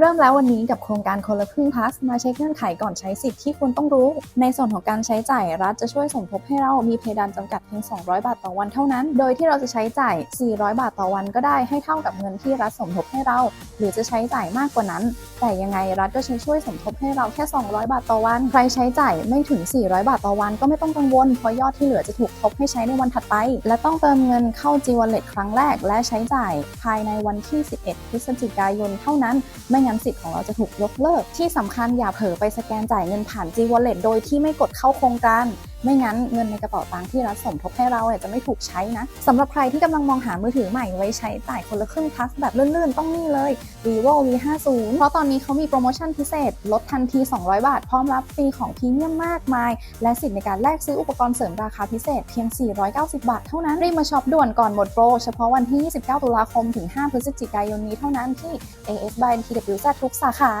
เริ่มแล้ววันนี้กับโครงการคนละครึ่งพัสมาเช็คเงื่อนไขก่อนใช้สิทธิ์ที่คุณต้องรู้ ในส่วนของการใช้จ่ายรัฐจะช่วยสมทบให้เรามีเพดานจำกัดเพียง 200 บาทต่อวันเท่านั้น โดยที่เราจะใช้จ่าย 400 บาทต่อวันก็ได้ให้เท่ากับเงินที่รัฐสมทบให้เรา หรือจะใช้จ่ายมากกว่านั้น แต่ยังไงรัฐก็จะช่วยสมทบให้เราแค่ 200 บาทต่อวัน ใครใช้จ่ายไม่ถึง 400 บาทต่อวันก็ไม่ต้องกังวลเพราะยอดที่เหลือจะถูกทบให้ใช้ในวันถัดไป และต้องเติมเงินเข้า G Wallet ครั้งแรก และใช้จ่ายภายในวันที่ 11 พฤศจิกายนเท่านั้นไม่งั้นสิทธิ์ของเราจะถูกยกเลิก ที่สำคัญอย่าเผลอไปสแกนจ่ายเงินผ่าน G Wallet โดยที่ไม่กดเข้าโครงการ ไม่งั้นเงินในกระเป๋าตังค์ที่รัฐสมทบให้เราเนี่ยจะไม่ถูกใช้นะสำหรับใครที่กำลังมองหามือถือใหม่ไว้ใช้จ่ายคนละครึ่ง plus แบบลื่นๆ ต้องนี่เลย vivo v 5 0เพราะตอนนี้เขามีโปรโมชั่นพิเศษ ลดทันที 200 บาท พร้อมรับฟรีของพรีเมียมมากมาย และสิทธิ์ในการแลกซื้ออุปกรณ์เสริมราคาพิเศษเพียง 490 บาทเท่านั้น รีบมาช็อปด่วนก่อนหมดโปร เฉพาะวันที่ 29 ตุลาคมถึง 5 พฤศจิกายนนี้เท่านั้นที่ AS by TWZ ทุกสาขา